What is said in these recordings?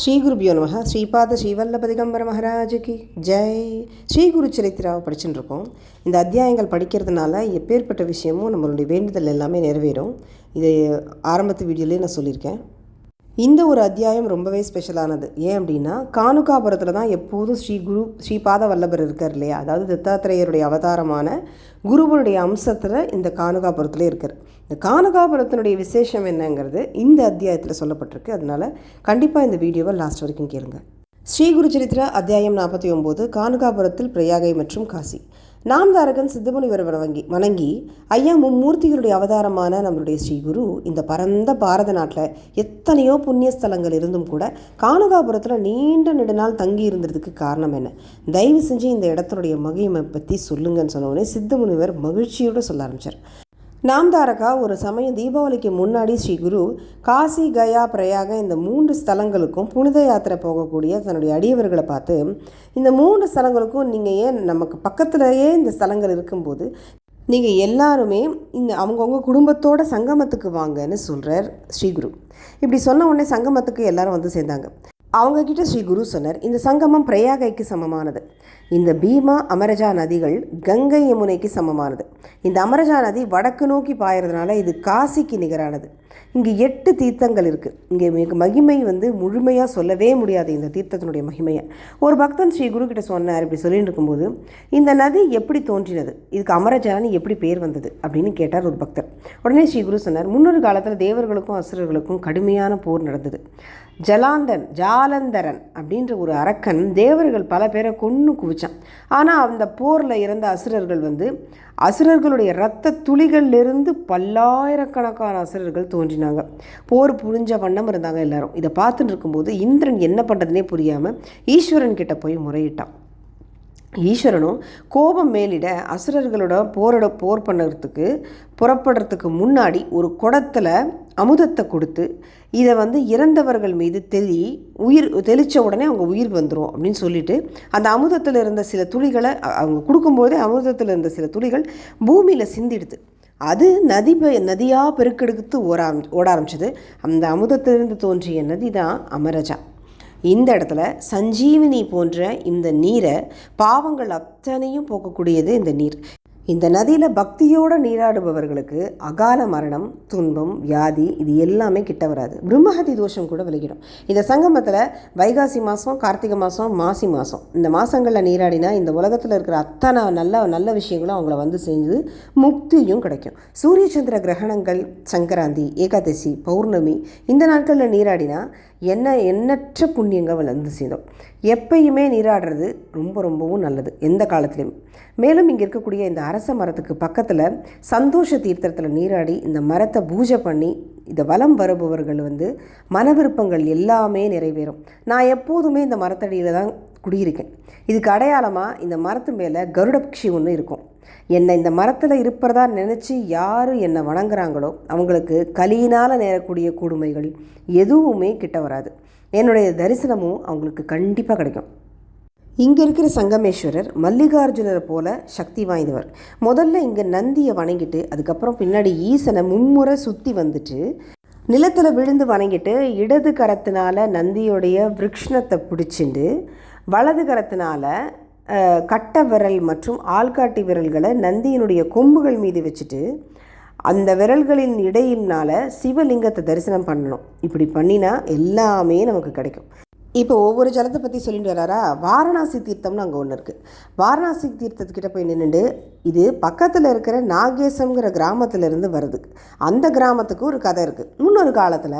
ஸ்ரீ குருபியோ நமக. ஸ்ரீபாத ஸ்ரீவல்லப திகம்பர மகாராஜுக்கு ஜெய். ஸ்ரீ குரு சரித்திராவை படிச்சுட்டு இருக்கோம் இந்த அத்தியாயங்கள் படிக்கிறதுனால எப்பேற்பட்ட விஷயமும் நம்மளுடைய வேண்டுதல் எல்லாமே நிறைவேறும். இது ஆரம்பத்து வீடியோலேயே நான் சொல்லியிருக்கேன். இந்த ஒரு அத்தியாயம் ரொம்பவே ஸ்பெஷலானது ஏன் அப்படின்னா காணுகாபுரத்தில் தான் எப்போதும் ஸ்ரீ குரு ஸ்ரீபாத வல்லபர் இருக்கார் இல்லையா? அதாவது தத்தாத்திரேயருடைய அவதாரமான குருவனுடைய அம்சத்தில் இந்த காணுகாபுரத்தில் இருக்கார். இந்த காணுகாபுரத்தினுடைய விசேஷம் என்னங்கிறது இந்த அத்தியாயத்தில் சொல்லப்பட்டிருக்கு. அதனால் கண்டிப்பாக இந்த வீடியோவை லாஸ்ட் வரைக்கும் கேளுங்க. ஸ்ரீ குரு சரித்திர அத்தியாயம் நாற்பத்தி ஒம்பது காணுகாபுரத்தில் பிரயாகை மற்றும் காசி. நாம்தாரகன் சித்தமுனிவர் வணங்கி வணங்கி ஐயா மும்மூர்த்திகளுடைய அவதாரமான நம்மளுடைய ஸ்ரீ குரு இந்த பரந்த பாரத நாட்டில் எத்தனையோ புண்ணிய ஸ்தலங்கள் இருந்தும் கூட காணகாபுரத்தில் நீண்ட நெடுநாள் தங்கி இருந்ததுக்கு காரணம் என்ன? தயவு செஞ்சு இந்த இடத்தினுடைய மகிமை பற்றி சொல்லுங்கன்னு சொன்னோடனே சித்தமுனிவர் மகிழ்ச்சியோடு சொல்ல ஆரம்பித்தார் நாம் தாரகா ஒரு சமயம் தீபாவளிக்கு முன்னாடி ஸ்ரீ குரு காசி கயா பிரயாக இந்த மூன்று ஸ்தலங்களுக்கும் புனித யாத்திரை போகக்கூடிய தன்னுடைய அடியவர்களை பார்த்து இந்த மூன்று ஸ்தலங்களுக்கும் நீங்கள் ஏன் நமக்கு பக்கத்துலேயே இந்த ஸ்தலங்கள் இருக்கும்போது நீங்கள் எல்லாருமே இந்த அவங்கவுங்க குடும்பத்தோட சங்கமத்துக்கு வாங்கன்னு சொல்கிறார் ஸ்ரீகுரு இப்படி சொன்ன உடனே சங்கமத்துக்கு எல்லாரும் வந்து சேர்ந்தாங்க. அவங்கக்கிட்ட ஸ்ரீ குரு சொன்னார் இந்த சங்கமம் பிரயாகைக்கு சமமானது. இந்த பீமா அமரஜா நதிகள் கங்கை யமுனைக்கு சமமானது. இந்த அமரஜா நதி வடக்கு நோக்கி பாயறதுனால இது காசிக்கு நிகரானது. இங்கே எட்டு தீர்த்தங்கள் இருக்குது இங்கே மிக மகிமை வந்து முழுமையாக சொல்லவே முடியாது இந்த தீர்த்தத்தினுடைய மகிமையை. ஒரு பக்தன் ஸ்ரீ குரு கிட்ட சொன்னார் இப்படி சொல்லிட்டு இருக்கும்போது இந்த நதி எப்படி தோன்றினது? இதுக்கு அமரஜான்னு எப்படி பேர் வந்தது? அப்படின்னு கேட்டார் ஒரு பக்தர். உடனே ஸ்ரீ குரு சொன்னார் முன்னொரு காலத்தில் தேவர்களுக்கும் அசுரர்களுக்கும் கடுமையான போர் நடந்தது. ஜலாந்தன் ஜாலந்தரன் அப்படின்ற ஒரு அரக்கன் தேவர்கள் பல பேரை கொன்று குவிச்சான். ஆனால் அந்த போரில் இறந்த அசுரர்கள் வந்து அசுரர்களுடைய இரத்த துளிகளிலிருந்து பல்லாயிரக்கணக்கான அசுரர்கள் தோன்றினாங்க. போர் புரிஞ்ச வண்ணம் இருந்தாங்க எல்லாரும். இதை பார்த்துட்டு இருக்கும்போது இந்திரன் என்ன பண்ணுறதுனே புரியாமல் ஈஸ்வரன் கிட்ட போய் முறையிட்டான். ஈஸ்வரனும் கோபம் மேலிட அசுரர்களோட போரோட போர் பண்ணுறதுக்கு புறப்படுறதுக்கு முன்னாடி ஒரு குடத்தில் அமுதத்தை கொடுத்து இதை வந்து இறந்தவர்கள் மீது தெளி உயிர் தெளித்த உடனே அவங்க உயிர் வந்துடும் அப்படின்னு சொல்லிட்டு அந்த அமுதத்தில் இருந்த சில துளிகளை அவங்க கொடுக்கும்போதே அமுதத்தில் இருந்த சில துளிகள் பூமியில் சிந்திடுது. அது நதி நதியாக பெருக்கெடுத்து ஓட ஓட ஆரம்பிச்சது. அந்த அமுதத்திலிருந்து தோன்றிய நதி தான் அமரஜா. இந்த இடத்துல சஞ்சீவினி போன்ற இந்த நீரை பாவங்கள் அத்தனையும் போக்கக்கூடியது இந்த நீர். இந்த நதியில் பக்தியோடு நீராடுபவர்களுக்கு அகால மரணம் துன்பம் வியாதி இது எல்லாமே கிட்ட வராது. பிரம்மஹதி தோஷம் கூட விலகிடும். இந்த சங்கமத்தில் வைகாசி மாதம் கார்த்திகை மாதம் மாசி மாதம் இந்த மாதங்களில் நீராடினா இந்த உலகத்தில் இருக்கிற அத்தனை நல்ல நல்ல விஷயங்களும் அவங்கள வந்து செஞ்சு முக்தியும் கிடைக்கும். சூரிய சந்திர கிரகணங்கள் சங்கராந்தி ஏகாதசி பௌர்ணமி இந்த நாட்களில் நீராடினா என்ன எண்ணற்ற புண்ணியங்கள் வளர்ந்து செய்தோம் எப்பயுமே நீராடுறது ரொம்ப ரொம்பவும் நல்லது எந்த காலத்துலேயும் மேலும் இங்கே இருக்கக்கூடிய இந்த அரச மரத்துக்கு பக்கத்தில் சந்தோஷ தீர்த்தத்தில் நீராடி இந்த மரத்தை பூஜை பண்ணி இந்த வலம் வருபவர்கள் வந்து மன விருப்பங்கள் எல்லாமே நிறைவேறும். நான் எப்போதுமே இந்த மரத்தடியில் தான் குடியிருக்கேன். இதுக்கு அடையாளமாக இந்த மரத்து மேலே கருடபக்ஷி ஒன்று இருக்கும். என்னை இந்த மரத்தில் இருப்பதா நினச்சி யார் என்னை வணங்குறாங்களோ அவங்களுக்கு கலியினால் நேரக்கூடிய கொடுமைகள் எதுவுமே கிட்ட வராது. என்னுடைய தரிசனமும் அவங்களுக்கு கண்டிப்பாக கிடைக்கும். இங்கே இருக்கிற சங்கமேஸ்வரர் மல்லிகார்ஜுனரை போல சக்தி வாய்ந்தவர். முதல்ல இங்கே நந்தியை வணங்கிட்டு அதுக்கப்புறம் பின்னாடி ஈசனை மும்முறை சுற்றி வந்துட்டு நிலத்தில் விழுந்து வணங்கிட்டு இடது கரத்தினால நந்தியோடைய விருக்ஷ்ணத்தை பிடிச்சிட்டு வலது கரத்தினால கட்ட விரல் மற்றும் ஆள்காட்டி விரல்களை நந்தியினுடைய கொம்புகள் மீது வச்சுட்டு அந்த விரல்களின் இடையினால் சிவலிங்கத்தை தரிசனம் பண்ணணும். இப்படி பண்ணினா எல்லாமே நமக்கு கிடைக்கும். இப்போ ஒவ்வொரு ஜலத்தை பற்றி சொல்லிட்டு வராரா? வாரணாசி தீர்த்தம்னு அங்கே ஒன்று இருக்குது வாரணாசி தீர்த்தத்துக்கிட்ட போய் நின்றுட்டு இது பக்கத்தில் இருக்கிற நாகேசம்ங்கிற கிராமத்திலேருந்து வருது. அந்த கிராமத்துக்கு ஒரு கதை இருக்குது முன்னொரு காலத்தில்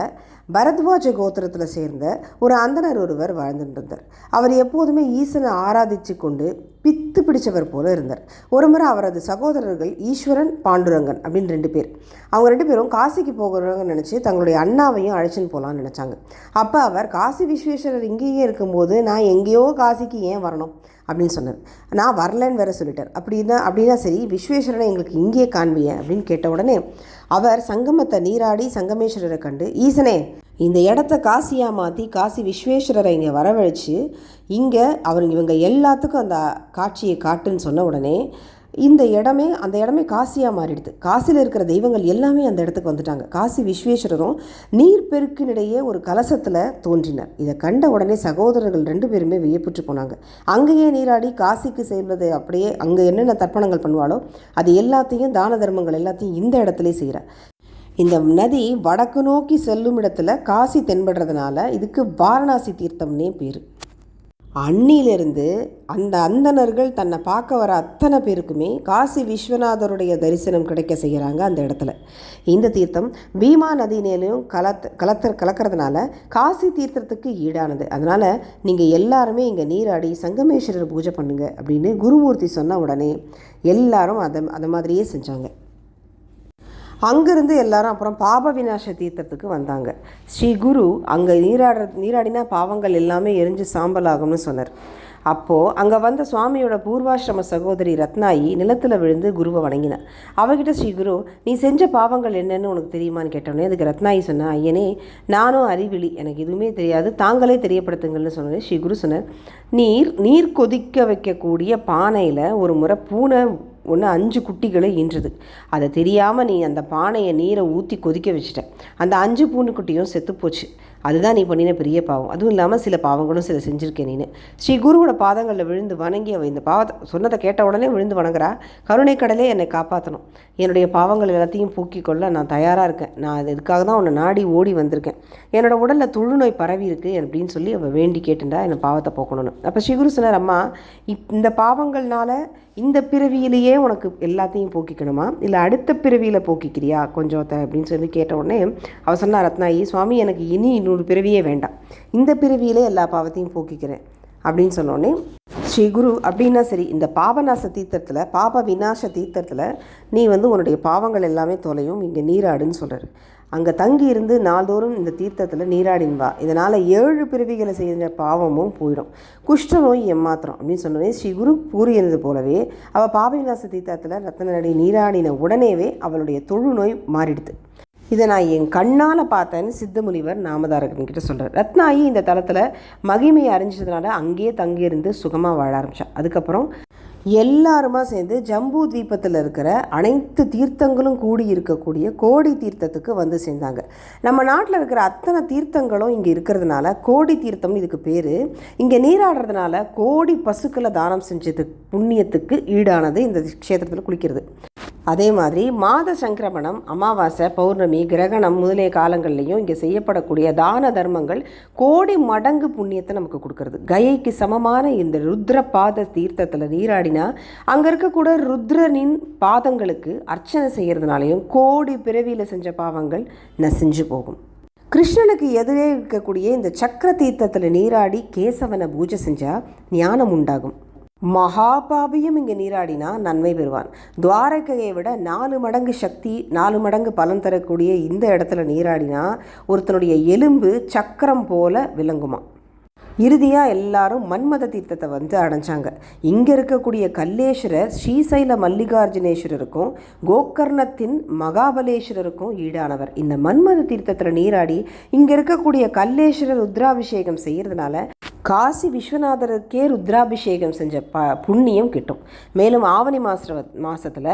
பரத்வாஜ கோத்திரத்தில் சேர்ந்த ஒரு அந்தனர் ஒருவர் வாழ்ந்துட்டு இருந்தார் அவர் எப்போதுமே ஈசனை ஆராதித்து கொண்டு பித்து பிடிச்சவர் போல இருந்தார். ஒரு முறை அவரது சகோதரர்கள் ஈஸ்வரன் பாண்டுரங்கன் அப்படின்னு ரெண்டு பேர். அவங்க ரெண்டு பேரும் காசிக்கு போகிறவங்க நினச்சி தங்களுடைய அண்ணாவையும் அழைச்சின்னு போகலான்னு நினச்சாங்க. அப்போ அவர் காசி விஸ்வேஸ்வரர் இங்கேயே இருக்கும்போது நான் எங்கேயோ காசிக்கு ஏன் வரணும்? அப்படின்னு சொன்னார். நான் வரலன்னு வேற சொல்லிட்டார். அப்படின்னா அப்படின்னா சரி விஸ்வேஸ்வரனை எங்களுக்கு இங்கேயே காண்பிய அப்படின்னு கேட்ட உடனே அவர் சங்கமத்தை நீராடி சங்கமேஸ்வரரை கண்டு ஈசனே இந்த இடத்த காசியாக மாற்றி காசி விஸ்வேஸ்வரரை இங்கே வரவழைச்சு இங்கே அவர் இவங்க எல்லாத்துக்கும் அந்த காட்சியை காட்டுன்னு சொன்ன உடனே இந்த இடமே அந்த இடமே காசியாக மாறிடுது. காசியில் இருக்கிற தெய்வங்கள் எல்லாமே அந்த இடத்துக்கு வந்துட்டாங்க. காசி விஸ்வேஸ்வரரும் நீர்ப்பெருக்கினிடையே ஒரு கலசத்தில் தோன்றினார். இதை கண்ட உடனே சகோதரர்கள் ரெண்டு பேருமே வியப்புற்று போனாங்க. அங்கேயே நீராடி காசிக்கு செய்வது அப்படியே அங்கே என்னென்ன தர்ப்பணங்கள் பண்ணுவாளோ அது எல்லாத்தையும் தான தர்மங்கள் எல்லாத்தையும் இந்த இடத்துல செய்கிறார். இந்த நதி வடக்கு நோக்கி செல்லும் இடத்துல காசி தென்படுறதுனால இதுக்கு வாரணாசி தீர்த்தம்னே பேர். அன்னியிலிருந்து அந்த அந்தணர்கள் தன்னை பார்க்க வர அத்தனை பேருக்குமே காசி விஸ்வநாதருடைய தரிசனம் கிடைக்க செய்கிறாங்க அந்த இடத்துல. இந்த தீர்த்தம் பீமா நதியிலேயும் கலத் கலத்த கலக்கிறதுனால காசி தீர்த்தத்துக்கு ஈடானது. அதனால் நீங்கள் எல்லாருமே இங்கே நீராடி சங்கமேஸ்வரர் பூஜை பண்ணுங்க அப்படின்னு குருமூர்த்தி சொன்ன உடனே எல்லாரும் அதை அதை மாதிரியே செஞ்சாங்க. அங்கேருந்து எல்லாரும் அப்புறம் பாப விநாச தீர்த்தத்துக்கு வந்தாங்க. ஸ்ரீ குரு அங்கே நீராடுற நீராடினா பாவங்கள் எல்லாமே எரிஞ்சு சாம்பல் ஆகும்னு சொன்னார். அப்போது அங்கே வந்த சுவாமியோட பூர்வாசிரம சகோதரி ரத்னாயி நிலத்தில் விழுந்து குருவை வணங்கினார் அவகிட்ட ஸ்ரீ குரு நீ செஞ்ச பாவங்கள் என்னன்னு உனக்கு தெரியுமான்னு கேட்டோன்னே அதுக்கு ரத்னாயி சொன்னா ஐயனே நானும் அறிவிழி எனக்கு எதுவுமே தெரியாது தாங்களே தெரியப்படுத்துங்கள்னு சொன்னேன் ஸ்ரீ குரு சொன்னார். நீர் நீர் கொதிக்க வைக்கக்கூடிய பானையில் ஒரு முறை பூனை ஒன்று அஞ்சு குட்டிகளை ஈன்றுது. அதை தெரியாமல் நீ அந்த பானையை நீரை ஊற்றி கொதிக்க வச்சுட்ட. அந்த அஞ்சு பூனைக்குட்டியும் செத்துப்போச்சு அதுதான் நீ பண்ணின பெரிய பாவம். அதுவும் இல்லாமல் சில பாவங்களும் சில செஞ்சுருக்கேன் நீனு. ஸ்ரீ குருவோட பாதங்களில் விழுந்து வணங்கி அவள் இந்த பாவத்தை சொன்னதை கேட்ட உடனே விழுந்து வணங்குறா. கருணை கடலே என்னை காப்பாற்றணும் என்னுடைய பாவங்கள் எல்லாத்தையும் போக்கிக் கொள்ள நான் தயாராக இருக்கேன். நான் இதுக்காக தான் உன்னை நாடி ஓடி வந்திருக்கேன். என்னோட உடலில் தொழுநோய் பரவி இருக்குது அப்படின்னு சொல்லி அவள் வேண்டி கேட்டுண்டா என்னை பாவத்தை போக்கணும்னு. அப்போ ஸ்ரீ குரு சொன்னார் அம்மா இப் இந்த பாவங்கள்னால இந்த பிறவியிலேயே உனக்கு எல்லாத்தையும் போக்கிக்கணுமா? இல்லை அடுத்த பிறவியில் போக்கிக்கிறியா கொஞ்சம் அப்படின்னு சொல்லி கேட்ட உடனே அவ சொன்னா ரத்னாயி சுவாமி எனக்கு இனி இன்னொரு பிறவியே வேண்டாம். இந்த பிறவியிலே எல்லா பாவத்தையும் போக்கிக்கிறேன். அப்படின்னு சொன்னோடனே ஸ்ரீ குரு அப்படின்னா சரி இந்த பாபநாச தீர்த்தத்தில் பாப விநாச தீர்த்தத்தில் நீ வந்து உன்னுடைய பாவங்கள் எல்லாமே தொலையும் இங்கே நீராடுன்னு சொல்கிறார் அங்கே தங்கி இருந்து நாள்தோறும் இந்த தீர்த்தத்தில் நீராடின் வா இதனால் ஏழு பிறவிகளை செய்த பாவமும் போயிடும். குஷ்ட நோய் எம்மாத்திரம் அப்படின்னு சொன்னோடனே ஸ்ரீ குரு கூறியது போலவே அவள் பாபிநாச தீர்த்தத்தில் ரத்தநடி நீராடின உடனேவே அவளுடைய தொழுநோய் மாறிடுது. இதை நான் என் கண்ணால் பார்த்தேன்னு சித்தமுனிவர் நாமதாரகன் கிட்ட சொல்கிறார் ரத்னாயி இந்த தளத்தில் மகிமையை அறிஞ்சதுனால அங்கேயே தங்கியிருந்து சுகமாக வாழ ஆரம்பித்தா அதுக்கப்புறம் எல்லாருமா சேர்ந்து ஜம்பு தீபத்தில் இருக்கிற அனைத்து தீர்த்தங்களும் கூடி இருக்கக்கூடிய கோடி தீர்த்தத்துக்கு வந்து சேர்ந்தாங்க. நம்ம நாட்டில் இருக்கிற அத்தனை தீர்த்தங்களும் இங்கே இருக்கிறதுனால கோடி தீர்த்தம்னு இதுக்கு பேர். இங்கே நீராடுறதுனால கோடி பசுக்களை தானம் செஞ்சது புண்ணியத்துக்கு ஈடானது இந்த க்ஷேத்திரத்தில் குளிக்கிறது. அதே மாதிரி மாத சங்கிரமணம் அமாவாசை பௌர்ணமி கிரகணம் முதலிய காலங்கள்லையும் இங்கே செய்யப்படக்கூடிய தான தர்மங்கள் கோடி மடங்கு புண்ணியத்தை நமக்கு கொடுக்கறது. கயைக்கு சமமான இந்த ருத்ர பாத தீர்த்தத்தில் நீராடினா அங்கே இருக்கக்கூட ருத்ரனின் பாதங்களுக்கு அர்ச்சனை செய்கிறதுனாலையும் கோடி பிறவியில் செஞ்ச பாவங்கள் நசிஞ்சு போகும். கிருஷ்ணனுக்கு எதிரே இருக்கக்கூடிய இந்த சக்கர தீர்த்தத்தில் நீராடி கேசவனை பூஜை செஞ்சால் ஞானம் உண்டாகும். மகாபாபியும் இங்கே நீராடினா நன்மை பெறுவான். துவாரகையை விட நாலு மடங்கு சக்தி நாலு மடங்கு பலன் தரக்கூடிய இந்த இடத்துல நீராடினா ஒருத்தனுடைய எலும்பு சக்கரம் போல விளங்குமா? இறுதியாக எல்லாரும் மன்மத தீர்த்தத்தை வந்து அடைஞ்சாங்க. இங்கே இருக்கக்கூடிய கல்லேஸ்வரர் ஸ்ரீசைல மல்லிகார்ஜுனேஸ்வரருக்கும் கோகர்ணத்தின் மகாபலேஸ்வரருக்கும் ஈடானவர். இந்த மன்மத தீர்த்தத்தில் நீராடி இங்கே இருக்கக்கூடிய கல்லேஸ்வரர் ருத்ராபிஷேகம் செய்கிறதுனால காசி விஸ்வநாதருக்கே ருத்ராபிஷேகம் செஞ்ச ப புண்ணியம் கிட்டும். மேலும் ஆவணி மாச மாதத்தில்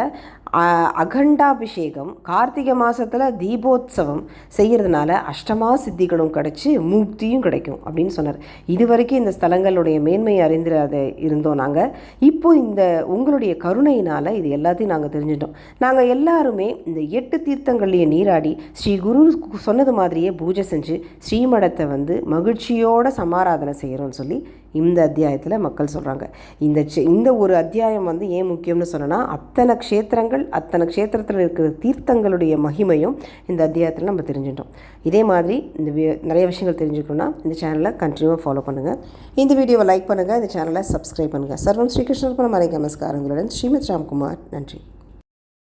அகண்டாபிஷேகம் கார்த்திகை மாதத்தில் தீபோத்சவம் செய்கிறதுனால அஷ்டமா சித்திகளும் கிடச்சி முக்தியும் கிடைக்கும் அப்படின்னு சொன்னார். இது வரைக்கும் இந்த ஸ்தலங்களுடைய மேன்மையை அறிந்திராத இருந்தோம் நாங்கள் இப்போ இந்த உங்களுடைய கருணையினால் இது எல்லாத்தையும் நாங்கள் தெரிஞ்சிட்டோம். நாங்கள் எல்லாருமே இந்த எட்டு தீர்த்தங்கள்லேயே நீராடி ஸ்ரீ குரு சொன்னது மாதிரியே பூஜை செஞ்சு ஸ்ரீமடத்தை வந்து மகிழ்ச்சியோட சமாராதனை செய்கிறோம்னு சொல்லி இந்த அத்தியாயத்தில் மக்கள் சொல்கிறாங்க இந்த இந்த ஒரு அத்தியாயம் வந்து ஏன் முக்கியம்னு சொன்னால் அத்தனை க்ஷேத்திரங்கள் அத்தனை க்ஷேத்திரத்தில் இருக்கிற தீர்த்தங்களுடைய மகிமையும் இந்த அத்தியாயத்தில் நம்ம தெரிஞ்சுட்டோம். இதே மாதிரி இந்த நிறைய விஷயங்கள் தெரிஞ்சுக்கணும்னா இந்த சேனலை கண்டினியூவாக ஃபாலோ பண்ணுங்கள் இந்த வீடியோவை லைக் பண்ணுங்கள் இந்த சேனலை சப்ஸ்கிரைப் பண்ணுங்கள் சர்வம் ஸ்ரீகிருஷ்ணர் மறை நமஸ்காரங்களுடன். ஸ்ரீமத் ராம்குமார் நன்றி.